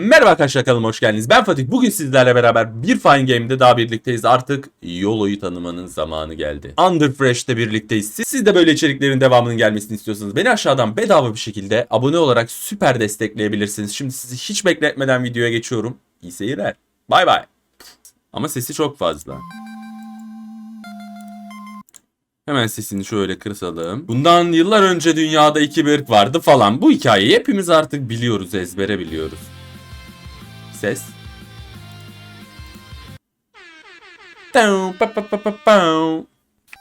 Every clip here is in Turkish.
Merhaba arkadaşlar kanalıma hoş geldiniz. Ben Fatih. Bugün sizlerle beraber bir Fine Game'de daha birlikteyiz. Artık YOLO'yu tanımanın zamanı geldi. Underfresh'te birlikteyiz. Siz, siz de böyle içeriklerin devamının gelmesini istiyorsanız beni aşağıdan bedava bir şekilde abone olarak süper destekleyebilirsiniz. Şimdi sizi hiç bekletmeden videoya geçiyorum. İyi seyirler. Bay bay. Ama sesi çok fazla. Hemen sesini şöyle kırsalım. Bundan yıllar önce dünyada iki bir vardı falan. Bu hikayeyi hepimiz artık biliyoruz, ezbere biliyoruz. Ses.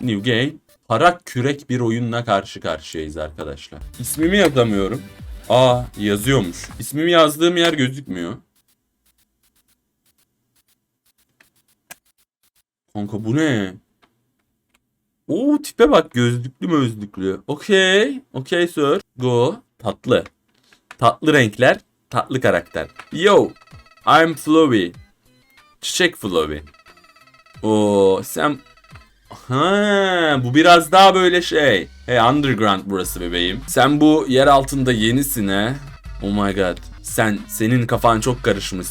New game. Para kürek bir oyunla karşı karşıyayız arkadaşlar. İsmimi yazamıyorum. Aa yazıyormuş. İsmimi yazdığım yer gözükmüyor. Kanka bu ne? Oo tipe bak gözlüklü mözlüklü. Okey. Okey sir. Go. Tatlı. Tatlı renkler. Tatlı karakter. Yo. I'm Flowey. Çiçek Flowey. Oo sen... Ha, bu biraz daha böyle şey. Hey underground burası bebeğim. Sen bu yer altında yenisin he. Oh my god. Sen, senin kafan çok karışmış.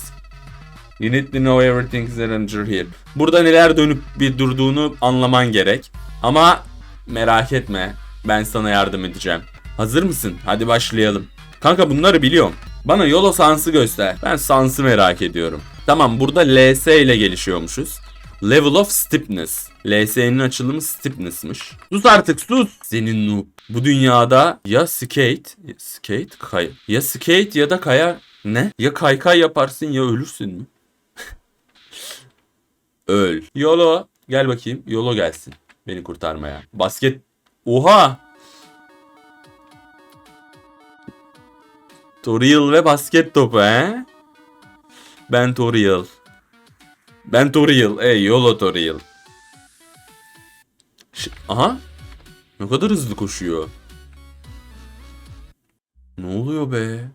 You need to know everything that under here. Burada neler dönüp bir durduğunu anlaman gerek. Ama merak etme. Ben sana yardım edeceğim. Hazır mısın? Hadi başlayalım. Kanka bunları biliyorum. Bana Yolo Sans'ı göster. Ben Sans'ı merak ediyorum. Tamam burada LS ile gelişiyormuşuz. Level of Stiffness. LS'nin açılımı Stiffness'mış. Sus artık sus. Senin noob. Bu dünyada ya skate, ya skate, kay, ya skate ya da kaya ne? Ya kaykay yaparsın ya ölürsün mü? Öl. Yolo gel bakayım. Yolo gelsin beni kurtarmaya. Basket. Oha! Toriel ve basket topu he? Ben Toriel. Ben Toriel. Ey Yolo Toriel. Ş- Aha. Ne kadar hızlı koşuyor. Ne oluyor be?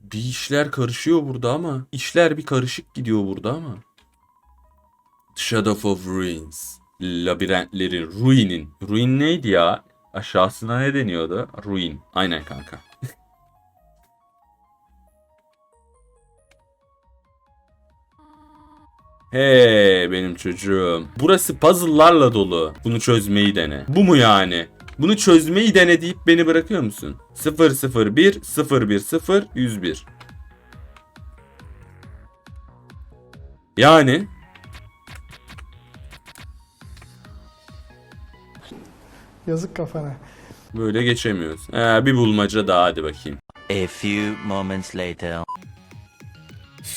Bir işler karışıyor burada ama. işler bir karışık gidiyor burada ama. Shadow of Ruins. Labirentleri. Ruin'in. Ruin neydi ya? Aşağısına ne deniyordu? Ruin. Aynen kanka. Hey benim çocuğum. Burası puzzle'larla dolu. Bunu çözmeyi dene. Bu mu yani? Bunu çözmeyi dene deyip beni bırakıyor musun? 001 010 101. Yani Yazık kafana. böyle geçemiyoruz. Ee, bir bulmaca daha hadi bakayım. A few moments later.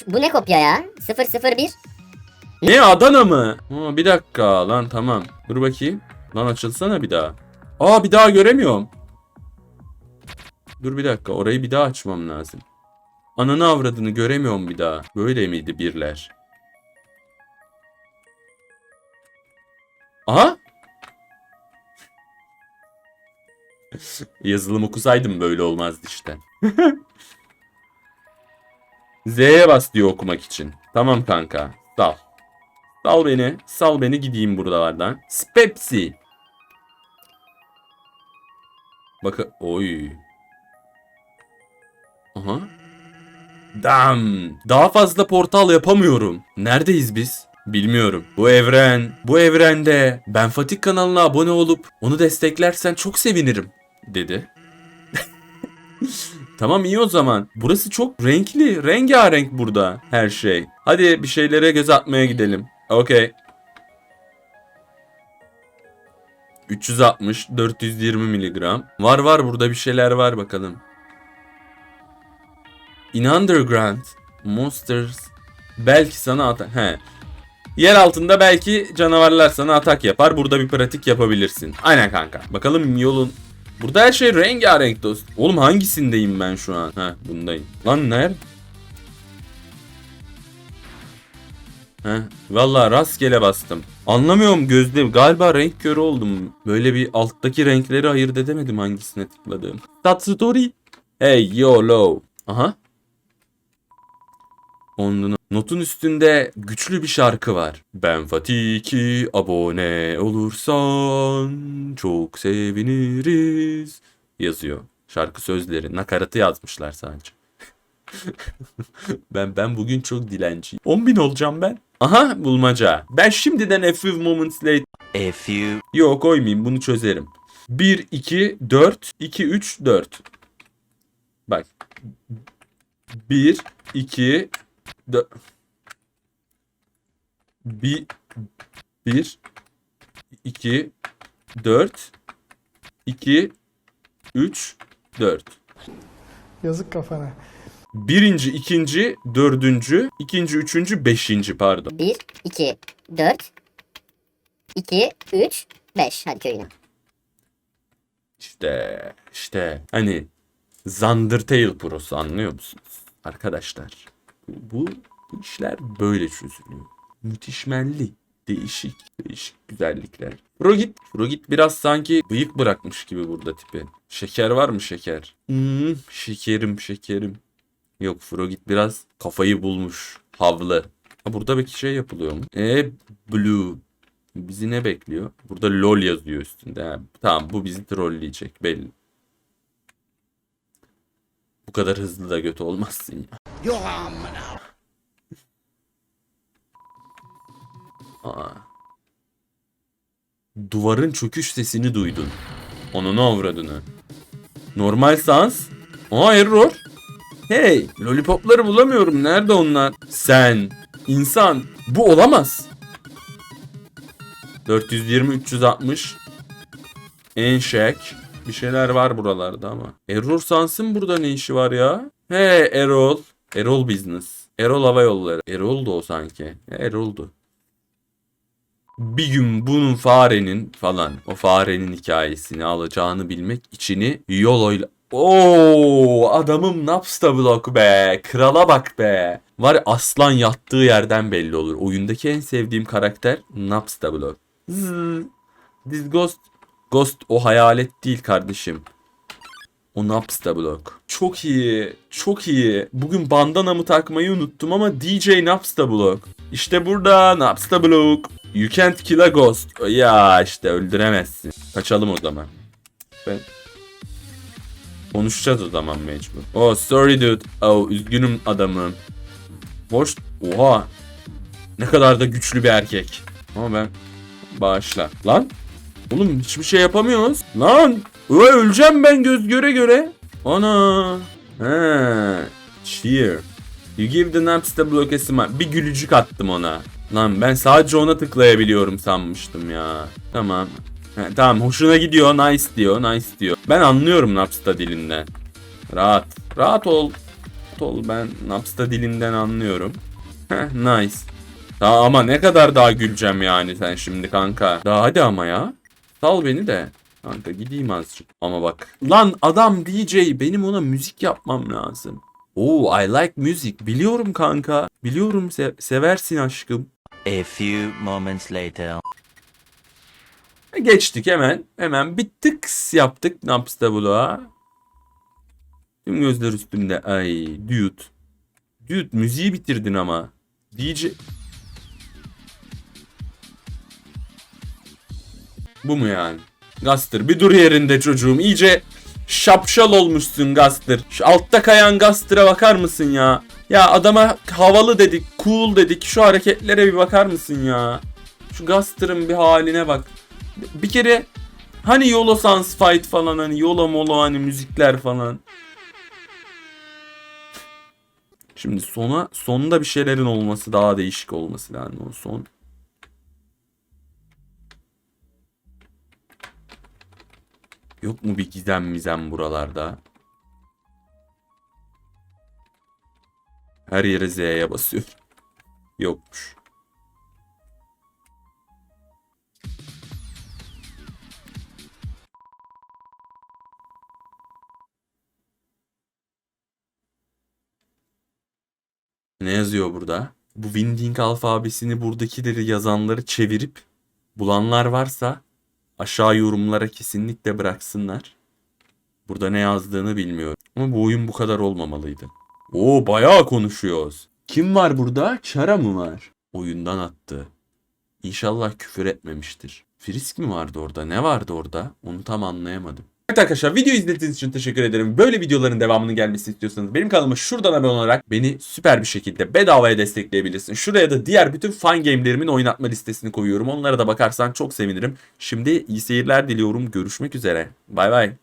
Bu ne kopya ya? 001. Ne Adana mı? Aa, bir dakika lan tamam. Dur bakayım. Lan açılsana bir daha. Aa bir daha göremiyorum. Dur bir dakika orayı bir daha açmam lazım. Ananı avradını göremiyorum bir daha. Böyle miydi birler? Aha. Yazılım okusaydım böyle olmazdı işte. Z'ye bas diyor okumak için. Tamam kanka. Sal. Sal beni. Sal beni gideyim buralardan. Spepsi. Bakın. Oy. Aha. Dam. Daha fazla portal yapamıyorum. Neredeyiz biz? Bilmiyorum. Bu evren, bu evrende ben Fatih kanalına abone olup onu desteklersen çok sevinirim dedi. Tamam iyi o zaman. Burası çok renkli. Rengarenk burada her şey. Hadi bir şeylere göz atmaya gidelim. Okey. 360, 420 miligram. Var var burada bir şeyler var bakalım. In Underground, Monsters. Belki sana atak... He. Yer altında belki canavarlar sana atak yapar. Burada bir pratik yapabilirsin. Aynen kanka. Bakalım yolun Burada her şey rengarenk dost. Oğlum hangisindeyim ben şu an? Ha bundayım. Lan nerede? Heh, valla rastgele bastım. Anlamıyorum gözde. Galiba renk körü oldum. Böyle bir alttaki renkleri ayırt edemedim hangisine tıkladığım. Tatsutori. Hey YOLO. Aha. Onun notun üstünde güçlü bir şarkı var. Ben Fatih ki abone olursan çok seviniriz yazıyor. Şarkı sözleri nakaratı yazmışlar sadece. ben ben bugün çok dilenciyim. 10.000 olacağım ben. Aha bulmaca. Ben şimdiden a few moments late. A few Yok koymayayım bunu çözerim. 1, 2, 4, 2, 3, 4. Bak. 1, 2, 4. 1, 1, 2, 4, 2, 3, 4. Yazık kafana. Birinci, ikinci, dördüncü, ikinci, üçüncü, beşinci pardon. 1, 2, 4, 2, 3, 5. Hadi köyüne. İşte, işte hani Undertale Pro'su anlıyor musunuz? Arkadaşlar bu, bu işler böyle çözülüyor. Müthişmelli. Değişik, değişik güzellikler. Frogit, Frogit biraz sanki bıyık bırakmış gibi burada tipi. Şeker var mı şeker? Hmm, şekerim, şekerim. Yok Frogit biraz kafayı bulmuş. Havlı. Ha, burada belki şey yapılıyor mu? E Blue. Bizi ne bekliyor? Burada LOL yazıyor üstünde. Ha, tamam bu bizi trolleyecek belli. Bu kadar hızlı da göt olmazsın ya. Aa. Duvarın çöküş sesini duydun. Onun avradını. Normal sans. Aa error. Hey, lollipopları bulamıyorum. Nerede onlar? Sen, insan, bu olamaz. 420 360 Enşek bir şeyler var buralarda ama. Errol Sans'ın burada ne işi var ya? He Erol. Erol Business. Erol Hava Yolları. Erol'du o sanki. Erol'du. Bir gün bunun farenin falan o farenin hikayesini alacağını bilmek içini yoloyla Oo adamım Napsta blok be. Krala bak be. Var ya, aslan yattığı yerden belli olur. Oyundaki en sevdiğim karakter Napsta blok. This ghost. Ghost o hayalet değil kardeşim. O Napsta blok. Çok iyi. Çok iyi. Bugün bandanamı takmayı unuttum ama DJ Napsta blok. İşte burada Napsta blok. You can't kill a ghost. Ya işte öldüremezsin. Kaçalım o zaman. Ben Konuşacağız o zaman mecbur. Oh sorry dude. Oh üzgünüm adamım. Hoş. Oha. Ne kadar da güçlü bir erkek. Ama ben bağışla. Lan. Oğlum hiçbir şey yapamıyoruz. Lan. Ö, öleceğim ben göz göre göre. Ana. He. Cheer. You give the Napster block a smile. Bir gülücük attım ona. Lan ben sadece ona tıklayabiliyorum sanmıştım ya. Tamam. Tamam hoşuna gidiyor nice diyor nice diyor. Ben anlıyorum Napsta dilinden. Rahat. Rahat ol. Rahat ol ben Napsta dilinden anlıyorum. Nice. Daha ama ne kadar daha güleceğim yani sen şimdi kanka. Daha hadi ama ya. Sal beni de. Kanka gideyim azıcık. Ama bak. Lan adam DJ benim ona müzik yapmam lazım. Oo I like music. Biliyorum kanka. Biliyorum se- seversin aşkım. a few moments later. Geçtik hemen. Hemen bir tıks yaptık Naps'ta bloğa. Tüm gözler üstümde. Ay dude. Dude müziği bitirdin ama. DJ... Bu mu yani? Gaster bir dur yerinde çocuğum. İyice şapşal olmuşsun Gaster. Şu altta kayan Gaster'a bakar mısın ya? Ya adama havalı dedik, cool dedik. Şu hareketlere bir bakar mısın ya? Şu Gaster'ın bir haline bak. Bir kere hani Yolo Sans Fight falan hani Yolo Molo hani müzikler falan. Şimdi sona sonunda bir şeylerin olması daha değişik olması lazım o son. Yok mu bir gizem mizem buralarda? Her yere Z'ye basıyor. Yokmuş. Ne yazıyor burada? Bu Winding alfabesini buradakileri yazanları çevirip bulanlar varsa aşağı yorumlara kesinlikle bıraksınlar. Burada ne yazdığını bilmiyorum. Ama bu oyun bu kadar olmamalıydı. Oo bayağı konuşuyoruz. Kim var burada? Çara mı var? Oyundan attı. İnşallah küfür etmemiştir. Frisk mi vardı orada? Ne vardı orada? Onu tam anlayamadım. Evet arkadaşlar video izlediğiniz için teşekkür ederim. Böyle videoların devamının gelmesini istiyorsanız benim kanalıma şuradan abone olarak beni süper bir şekilde bedavaya destekleyebilirsin. Şuraya da diğer bütün fan game'lerimin oynatma listesini koyuyorum. Onlara da bakarsan çok sevinirim. Şimdi iyi seyirler diliyorum. Görüşmek üzere. Bay bay.